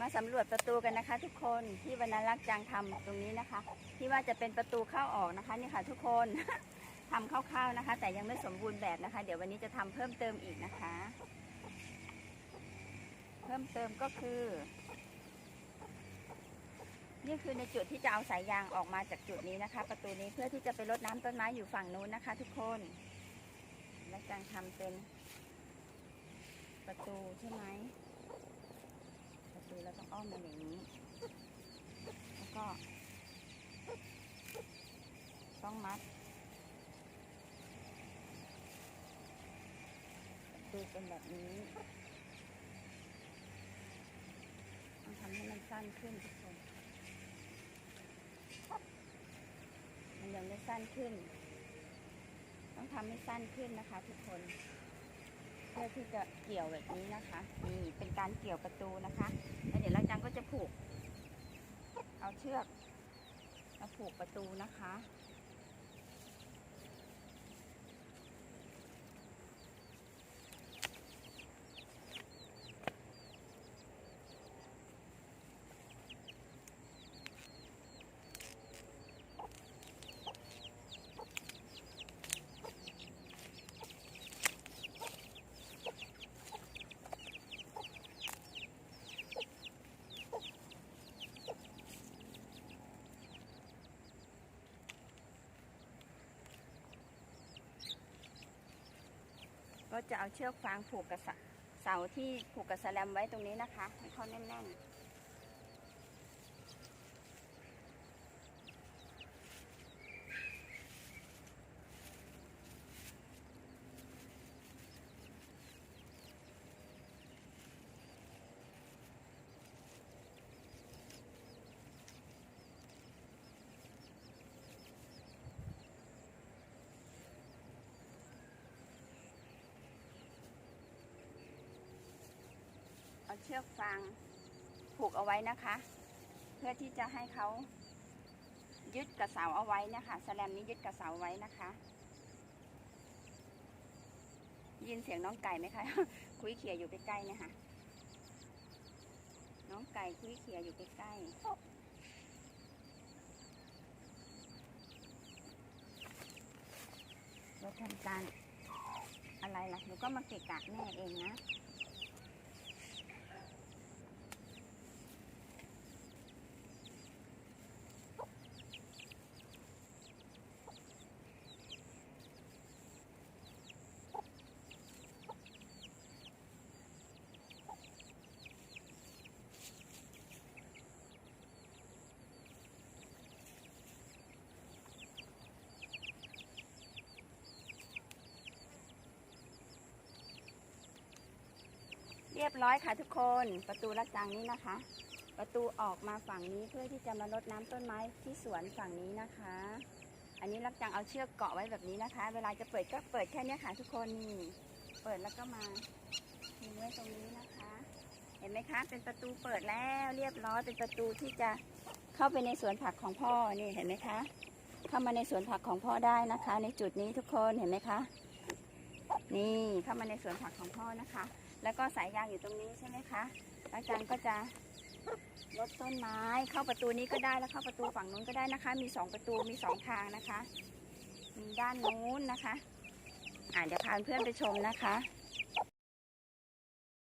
มาสำรวจประตูกันนะคะ ทุกคนที่วรรณรักษ์จางทำตรงนี้นะคะ ที่ว่าจะเป็นประตูเข้าออกนะคะนี่ค่ะ ทุกคนทำคร่าวๆนะคะ แต่ยังไม่สมบูรณ์แบบนะคะ เดี๋ยววันนี้จะทำเพิ่มเติมอีกนะคะ เพิ่มเติมก็คือนี่คือในจุดที่จะเอาสายยางออกมาจากจุดนี้นะคะ ประตูนี้เพื่อที่จะไปรดน้ำต้นไม้อยู่ฝั่งนู้นนะคะ ทุกคน และจางทำเป็นประตูใช่ไหม ประตูเราต้องอ้อ มมาอย่างนี้ แล้วก็ ต้องมัดประตูเป็นแบบนี้ต้องทำให้มันสั้นขึ้นทุกคน มันยังไม่สั้นขึ้น ต้องทำให้สั้นขึ้นนะคะ ทุกคนเพื่อที่จะเกี่ยวแบบนี้นะคะ นี่เป็นการเกี่ยวประตูนะคะ แล้วเดี๋ยวเราจังก็จะผูก เอาเชือกมาผูกประตูนะคะ ก็จะเอาเชือกฟางผูกกับเสาที่ผูกกับแสลมไว้ตรงนี้นะคะ ให้เขาแน่นๆ ชือกฟางผูกเอาไว้นะคะ เพื่อที่จะให้เขายึดกับเสาเอาไว้นะคะแสลมนี้ยึดกับเสาไว้นะคะยินเสียงน้องไก่ไหมคะ คุยเขี่ยอยู่ใกล้ๆเนี่ยค่ะ น้องไก่คุยเขี่ยอยู่ใกล้ๆเราทำการอะไรล่ะ หนูก็มาเกะกะแม่เองนะ รียบร้อยค่ะทุกคนประตูลักจังนี้นะคะ ประตูออกมาฝั่งนี้เพื่อที่จะมารดน้ำต้นไม้ที่สวนฝั่งนี้นะคะ อันนี้ลักจังเอาเชือกเกาะไว้แบบนี้นะคะ เวลาจะเปิดก็เปิดแค่นี้ค่ะทุกคนเปิดแล้วก็มาทิ้งไว้ตรงนี้นะคะ เห็นไหมคะ เป็นประตูเปิดแล้วเรียบร้อยเป็นประตูที่จะเข้าไปในสวนผักของพ่อนี่เห็นไหมคะ เข้ามาในสวนผักของพ่อได้นะคะ ในจุดนี้ทุกคนเห็นไหมคะ นี่เข้ามาในสวนผักของพ่อนะคะ แล้วก็สายยางอยู่ตรงนี้ใช่ไหมคะอาจารย์ก็จะลดต้นไม้เข้าประตูนี้ก็ได้แล้วเข้าประตูฝั่งนู้นก็ได้นะคะ มีสองประตูมีสองทางนะคะ มีด้านนู้นนะคะ อ่าเดี๋ยวพาเพื่อนไปชมนะคะ